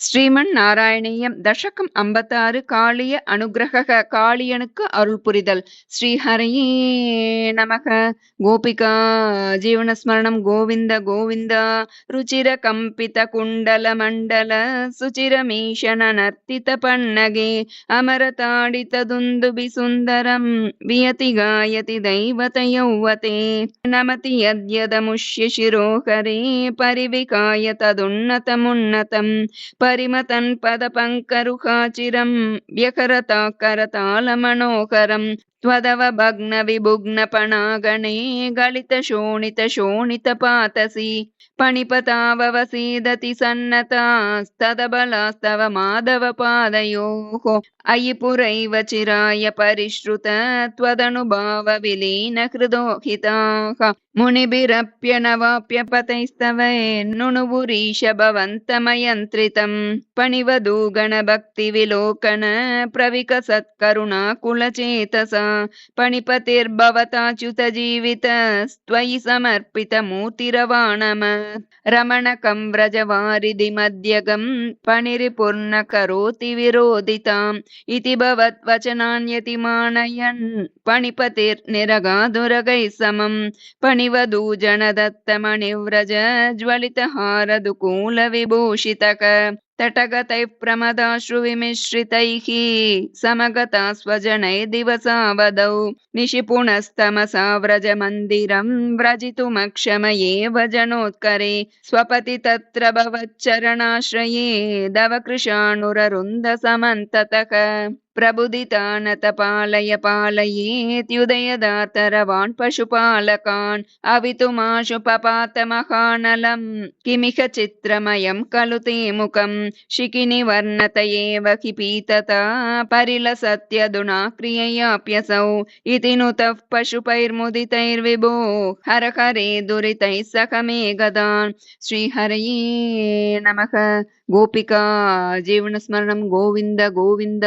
ஸ்ரீமன் நாராயணீயம் தசகம் ஐம்பத்தாறு காளிய அனுகிரக காளியனுக்கு அருள் புரிதல். ஸ்ரீஹரையே நமக. கோபிகா ஜீவனஸ்மரணம் கோவிந்த கோவிந்தா. ருச்சிர கம்பித குண்டல மண்டல சுச்சிர சுச்சிரமீஷண நர்த்தித பன்னகே. அமரதாடித துந்துபி சுந்தரம் வியதி காயதி தெய்வத யௌவதே. நமதி யத்யதமுஷ்ய சிரோஹரே பரிவிகாய ததுன்னதமுன்னதம் परिमतन् पदपङ्करुहाचिरं व्यकरता करतालमनोहरं त्वदवभग्नविभुग्नपणागणे गलितशोणितशोणितपातसि पणिपताववसीदति सन्नतास्तदबलास्तव माधवपादयोः अयि पुरैव चिराय परिश्रुत त्वदनुभावविलीनहृदोहिताः मुनिभिरप्यनवाप्यपतैस्तवैर्नुणुवुरीश भवन्तमयन्त्रितं पणिवधूगणभक्तिविलोकन प्रविकसत्करुणाकुलचेतसा पणिपतिर्भवताच्युतजीवितस्त्वयि समर्पितमूर्तिरवाणम। रमणकं व्रजवारिधिमध्यगं पणिरिपुर्न करोति विरोधिताम् इति भवद्वचनान्यतिमानयन् पणिपतिर्निरगादुरगैः समं पणिवधूजनदत्तमणिव्रज ज्वलितहारदुकूलविभूषितक तटगतैः प्रमदाश्रुविमिश्रितैः समगता स्वजनैः दिवसावदौ निशिपुणस्तमसा व्रजमन्दिरं व्रजितुमक्षमयेव जनोत्करे स्वपति तत्र भवच्चरणाश्रये दवकृशाणुररुन्धसमन्ततः प्रबुदितानत पालय पालयेत्युदयदातरवान् पशुपालकान् अवितुमाशुपपातमहानलं किमिह चित्रमयं खलु ते मुखं शिखिनिवर्णत एव हि पीतता परिलसत्यधुना क्रिययाप्यसौ इति नुतः पशुपैर्मुदितैर्विभो हर हरे दुरितैः सह मे गदान् श्रीहरये नमः गोपिका जीवनस्मरणं गोविन्द गोविन्द